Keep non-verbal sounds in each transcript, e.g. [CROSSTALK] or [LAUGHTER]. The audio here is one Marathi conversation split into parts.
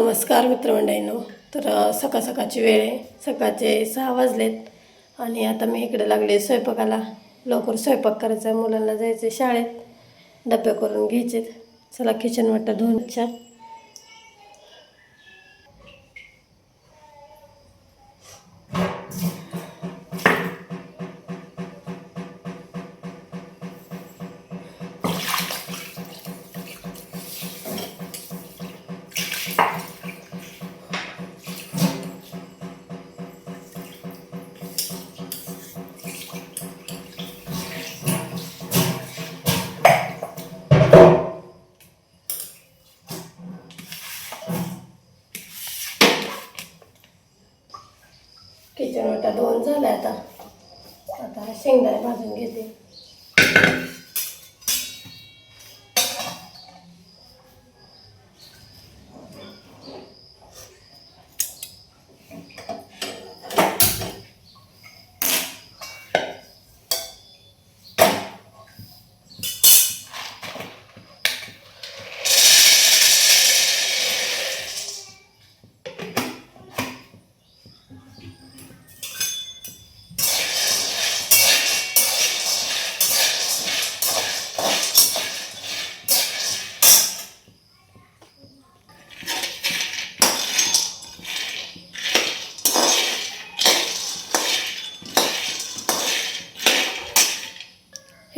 नमस्कार मित्रमंडळींनो. तर सकाळ सकाळची वेळ आहे. सकाळचे सहा वाजलेत. आणि आता मी इकडे लागले स्वयंपाकाला. लवकर स्वयंपाक करायचा मुलांना जायचं आहे शाळेत. डबे करून घ्यायचे चला किचन वाटतं धुवून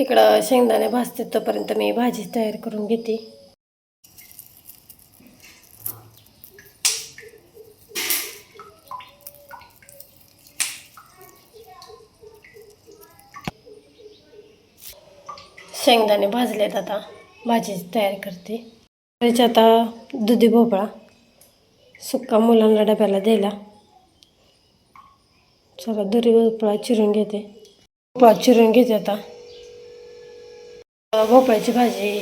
इकडं शेंगदाणे भाजते तोपर्यंत मी भाजी तयार करून घेते. शेंगदाणे भाजलेत आता भाजी तयार करते. त्याच्या आता दुधी भोपळा सुक्का मुलांना डब्याला द्यायला. चला दुधी भोपळा चिरून घेते. भोपळा चिरून घेते आता. भोपळ्याची भाजी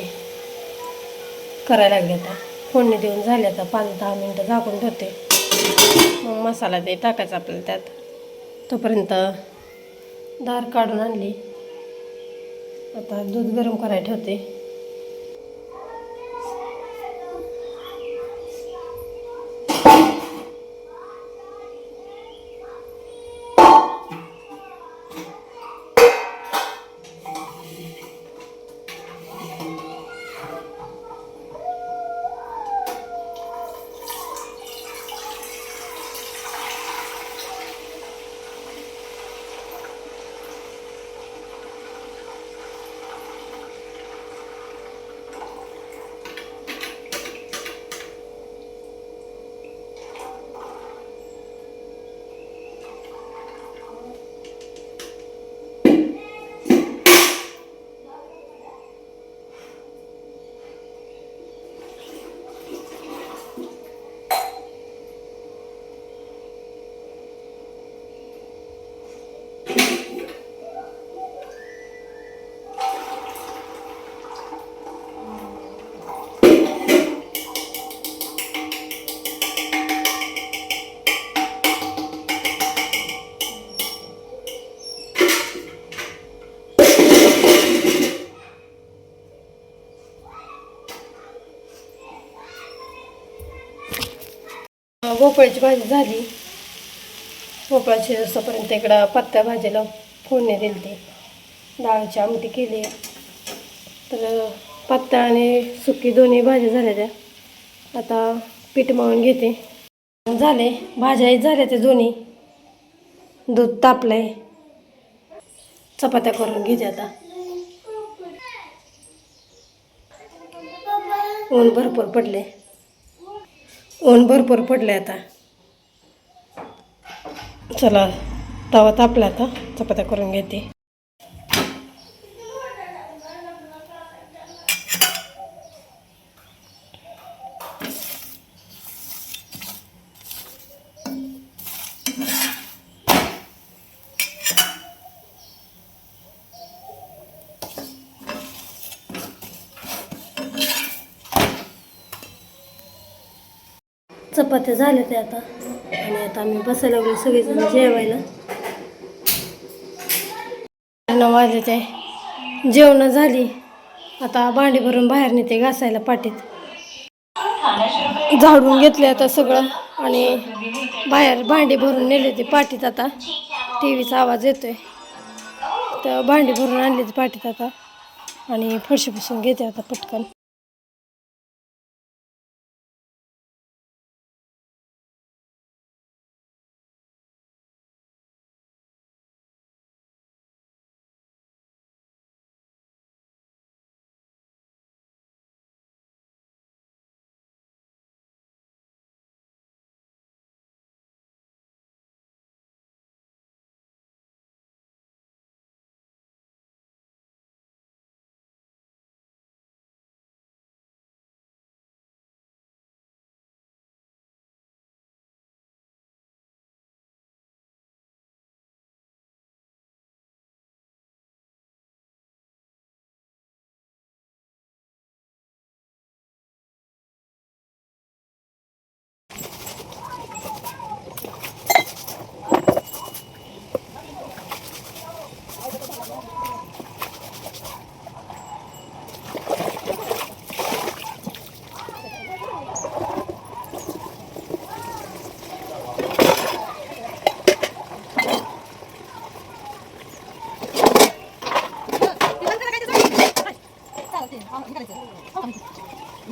करायला लागली आता. फोडणी देऊन झाली आता. पाच दहा मिनटं झाकून ठेवते. मग मसाला ते टाकायचा आपल्याला त्यात. तोपर्यंत दार काढून आणली. आता दूध गरम करायला ठेवते. भोपळ्याची भाजी झाली. भोपळा रसापर्यंत इकडं पत्त्या भाजीला फोडणी दिली ती डाळीची आमटी केली. तर पत्ता आणि सुकी दोन्ही भाज्या झाल्या त्या. आता पीठ मळून घेते. झाले. भाज्या झाल्या त्या दोन्ही. दूध तापलंय. चपात्या करून घेते आता. ऊन भरपूर पडले ऊन भरपूर पडले आता. चला तवा तापला आता. चपात्या करून घेते. झाले ते आता. आणि आता आम्ही बसायला लागलो सगळेजण जेवायला. वाजले ते. जेवणं झाली. आता भांडी भरून बाहेर नेते घासायला पाटीत झाडून घेतले आता सगळं. आणि बाहेर भांडी भरून नेले ते पाठीत आता. टी व्हीचा आवाज येतोय. तर भांडी भरून आणली ते पाठीत आता. आणि फरशी पुसून घेते आता पटकन.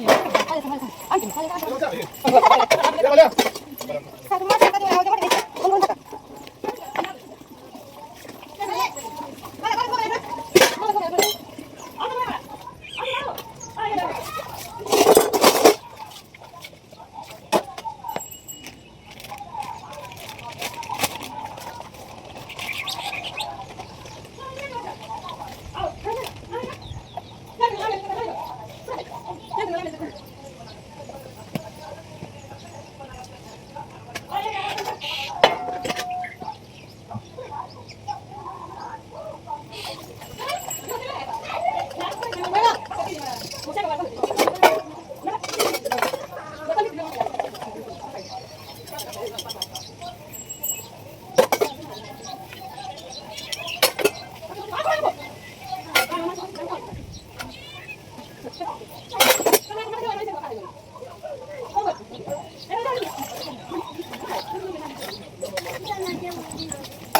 快点，快点，快点！哎，快点，快点，快点！快点，快点，快点！快点，快点，快点！Kita nanti.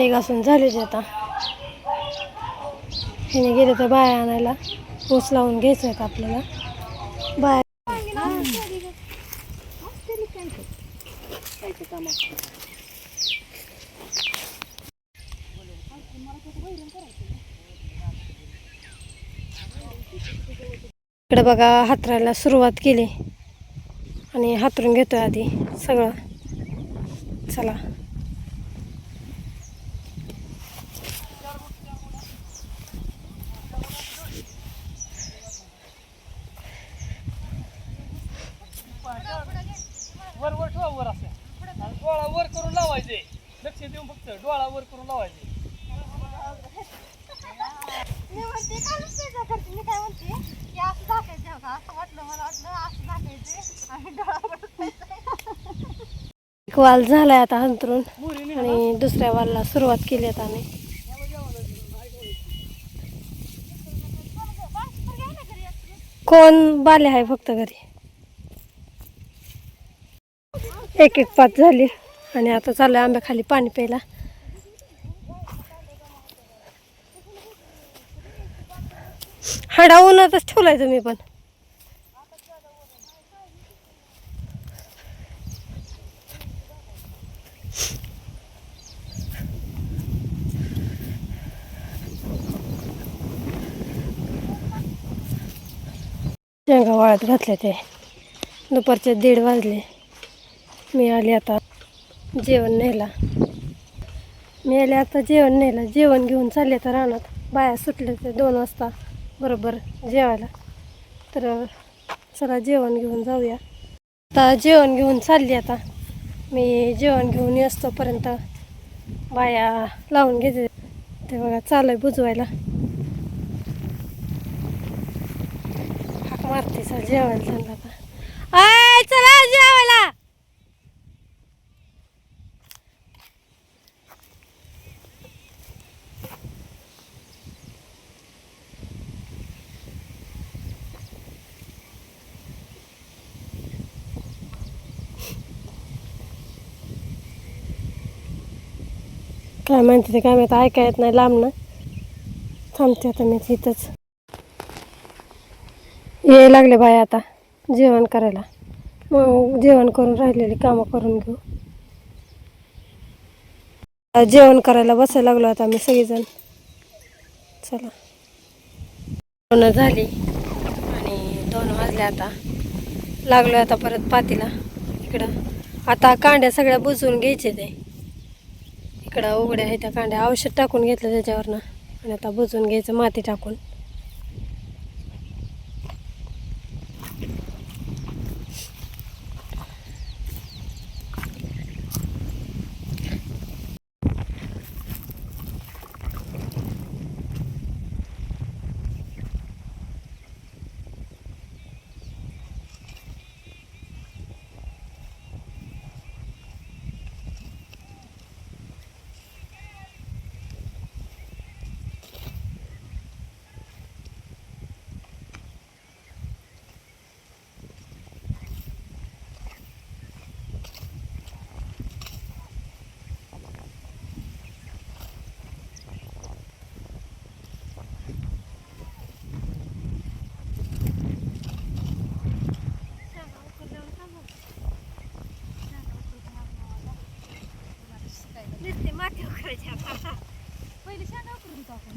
भांडे घासून झाले आता. हिने गेले तर बाया आणायला. ऊस लावून घ्यायचं आहे का आपल्याला. बाया इकडे बघा हातरायला सुरुवात केली. आणि हातरून घेतोय आधी सगळं. चला वर वर ठेवा वर असं आणि डोळा वर करून लावायचे. लक्ष देऊन फक्त डोळा वर करून लावायचे. मी म्हणते काय नुसतं करते? मी काय म्हणते की असं दाखायचं का? असं वाटलं मला वाटलं असं दाखायचे आणि डोळा एक वाल झालाय आता अंतरून आणि दुसऱ्या वालला सुरुवात केली आता आम्ही कोण बाले आहे फक्त घरी? एक एक पाच झाली. आणि आता चाललं आंब्याखाली पाणी प्यायला. हाडा उन्हातच ठेवलाय तुम्ही पण. शेंगा वाळत घातले ते दुपारचे दीड वाजले. मी आले आता जेवण न्यायला. मी आले आता जेवण न्यायला. जेवण घेऊन चालले तर रानात. बाया सुटले ते दोन वाजता बरोबर जेवायला. तर चला जेवण घेऊन जाऊया. आता जेवण घेऊन चालली आता. मी जेवण घेऊन येतोपर्यंत बाया लावून घेते. ते बघा चालू आहे बुजवायला. हाक मारते सर जेवायला. चाललं आता आय चला जेवायला. काय म्हणते ते काय माहिती ऐका येत नाही लांब ना. थांबते आता मी तिथंच. याय लागले बाय आता जेवण करायला. मग जेवण करून राहिलेली कामं करून घेऊ. जेवण करायला बसायला लागलो आता आम्ही सगळेजण. चला. दोन झाली आणि दोन वाजले आता. लागलो आता परत पातीला इकडं. आता कांड्या सगळ्या बुजवून घ्यायचे ते. इकडं उघड्या आहेत त्या कांड्या औषध टाकून घेतलं त्याच्यावरनं. आणि आता बुजून घ्यायचं माती टाकून. माती पहिले शेंगा उकरून घेतो आपण.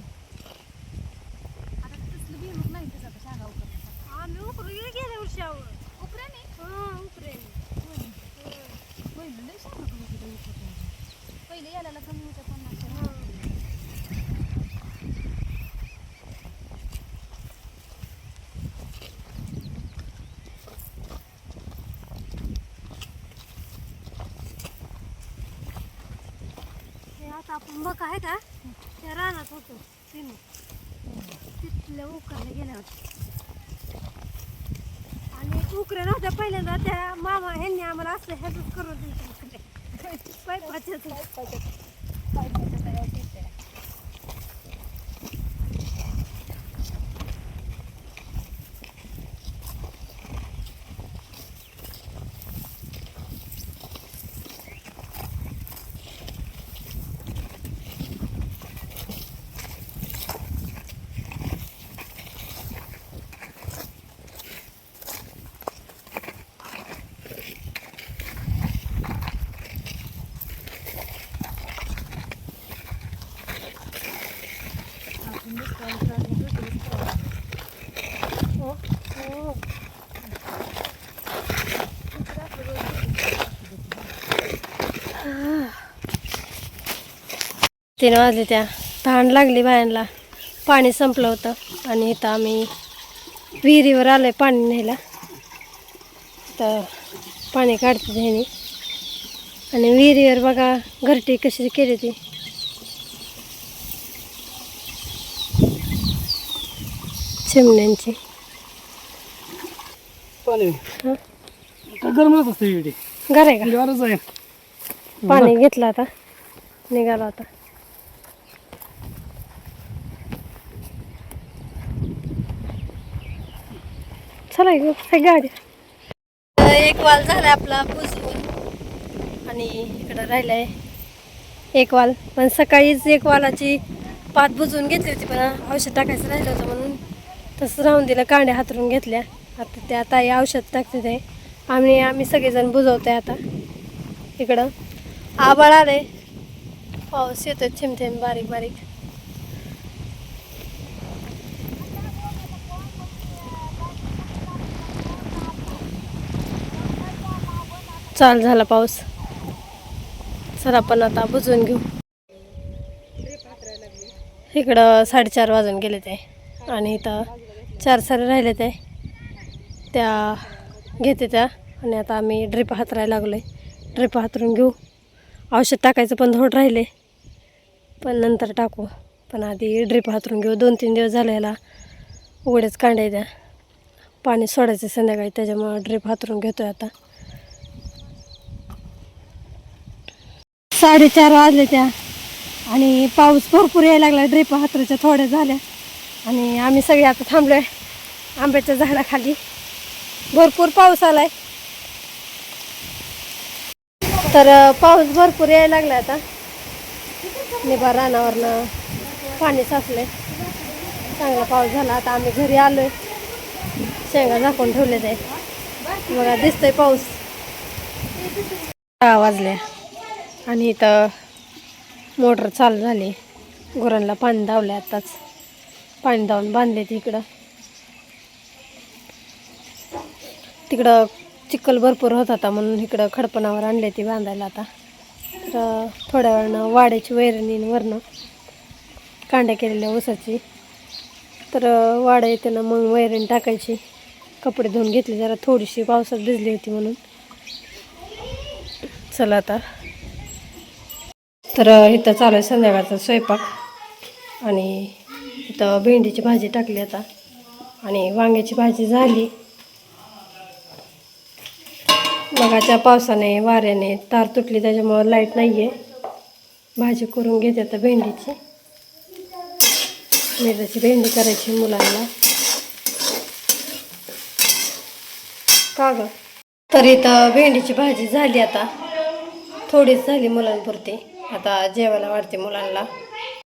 आता तसलं बिमच नाही त्याचं आता शेंगा उकरण्याचं आम्ही उकरू गेल्या वर्षावर. उकराने हां उकरेल पहिलं लय शेंगा उकरण्याचं. पहिले याला कमी होतं पन्नास हे आता आपण मग आहे का? त्या रानात होतो तिने. तिथल्या उकरले गेल्या होत्या. आणि उकरे नव्हत्या पहिल्यांदा त्या मामा ह्यांनी आम्हाला असं ह्याच करून दिलं [LAUGHS] पायपाच्याच हो हो तीन वाजले त्या. तहान लागली बायांना. पाणी संपलं होतं. आणि इथं आम्ही विहिरीवर आलोय पाणी न्यायला. तर पाणी काढते ह्यानी आणि विहिरीवर बघा घरटी कशी केली ती. चिमण्यांची गरमच असते घर आहे का? आहे. पाणी घेतलं आता. निघालो आता. चला घेऊ काय गाडी एक वाल झाला आपला बुजवून आणि इकडं राहिलाय एक वाल. पण सकाळीच एक वालाची पात बुजवून घेतली होती पण औषध टाकायचं राहिलं होतं म्हणून तसं राहून दिलं कांड्या हातरून घेतल्या. आता त्या ताई औषध टाकते ते. आम्ही आम्ही सगळेजण बुजवतोय आता. इकडं आबाळ आले पाऊस येतो थेंब थेंब बारीक बारीक. चाल झाला पाऊस. सर आपण आता बुजवून घेऊ. इकडं साडेचार वाजून गेले ते. आणि इथं चार सारे राहिले ते. त्या घेते त्या. आणि आता आम्ही ड्रिप हातरायला लागलो आहे ड्रिप हातरून घेऊ. औषध टाकायचं पण थोडं राहिले. पण नंतर टाकू. पण आधी ड्रिप हातरून घेऊ. दोन तीन दिवस झाले याला. उघडेच कांड्या द्या पाणी सोडायचं संध्याकाळी. त्याच्यामुळं ड्रिप हातरून घेतोय आता. साडेचार वाजले त्या. आणि पाऊस भरपूर यायला लागला ड्रिप हातरूच्या थोड्या झाल्या. आणि आम्ही सगळे आता थांबलोय आंब्याच्या झाडाखाली. भरपूर पाऊस आलाय. तर पाऊस भरपूर यायला लागला आता. निभा रानावरनं पाणी साचलंय. चांगला पाऊस झाला. आता आम्ही घरी आलोय. शेंगा झाकून ठेवले ते बघा दिसतंय पाऊस. सहा वाजल्या आणि इथं मोटर चालू झाली. गुरांना पाणी धावलं आताच. पाणी धावून बांधले तिकडं तिकडं चिखल भरपूर होत होता म्हणून इकडं खडपणावर आणले ती बांधायला आता. तर थोड्या वेळानं वाड्याची वैरणी वरनं कांड्या केलेल्या ऊसाची. तर वाडा येते ना मग वैरण टाकायची. कपडे धुवून घेतले जरा थोडीशी पावसात भिजली होती म्हणून. चला आता. तर इथं चालू आहे संध्याकाळचा स्वयंपाक. आणि इथं भेंडीची भाजी टाकली आता. आणि वांग्याची भाजी झाली. मगाच्या पावसाने वाऱ्याने तार तुटली त्याच्यामुळं लाइट नाही आहे भाजी करून घेते आता भेंडीची. मिरची भेंडी करायची मुलांना. का ग? तर इथं भेंडीची भाजी झाली आता. थोडीच झाली मुलांपुरती. आता जेवायला वाढते मुलांना.